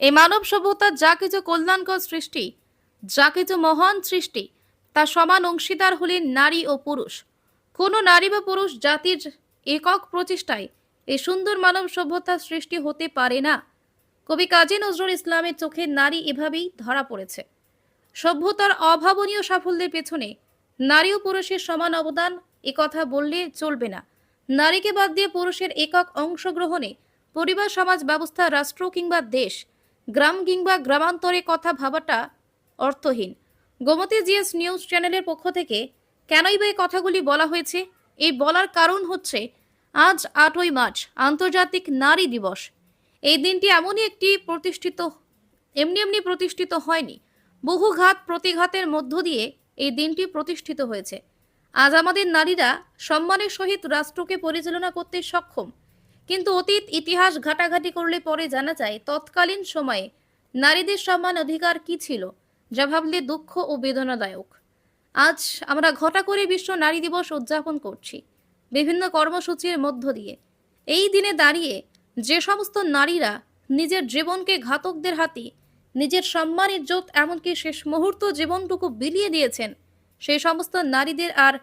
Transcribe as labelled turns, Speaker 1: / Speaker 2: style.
Speaker 1: এই মানব সভ্যতার যা কিছু কল্যাণকর সৃষ্টি, যা কিছু মহান সৃষ্টি, তা সমান অংশীদার হলেন নারী ও পুরুষ। কোনো নারী বা পুরুষ জাতির একক প্রচেষ্টায় এই সুন্দর মানব সভ্যতার সৃষ্টি হতে পারে না। কবি কাজী নজরুল ইসলামের চোখে নারী এভাবেই ধরা পড়েছে। সভ্যতার অভাবনীয় সাফল্যের পেছনে নারী ও পুরুষের সমান অবদান কথা বললে চলবে না। নারীকে বাদ দিয়ে পুরুষের একক অংশগ্রহণে পরিবার, সমাজ, ব্যবস্থা, রাষ্ট্র কিংবা দেশ গ্রাম কিংবা গ্রামান্তরে কথা ভাবাটা অর্থহীন। গোমতী জিএস নিউজ চ্যানেলের পক্ষ থেকে কেনই বা কথাগুলি বলা হয়েছে? এই বলার কারণ হচ্ছে, আজ আটই মার্চ, আন্তর্জাতিক নারী দিবস। এই দিনটি এমনই একটি প্রতিষ্ঠিত, এমনি এমনি প্রতিষ্ঠিত হয়নি। বহু ঘাত প্রতিঘাতের মধ্য দিয়ে এই দিনটি প্রতিষ্ঠিত হয়েছে। আজ আমাদের নারীরা সম্মানের সহিত রাষ্ট্রকে পরিচালনা করতে সক্ষম। কিন্তু অতীত ইতিহাস ঘাটাঘাটি করলে পরে জানা যায়, তৎকালীন সময়ে নারীদের সম্মান অধিকার কি ছিল? যা ভাবলে দুঃখ ও বেদনাদায়ক। আজ আমরা ঘটা করে বিশ্ব নারী দিবস উদযাপন করছি। বিভিন্ন কর্মসূচির মধ্য দিয়ে। এই দিনে দাঁড়িয়ে যে সমস্ত নারীরা নিজের জীবনকে ঘাতকদের হাতে, নিজের সম্মান ইজ্জত এমনকি শেষ মুহূর্ত জীবনটুকু বিলিয়ে দিয়েছেন, সেই সমস্ত নারীদের আর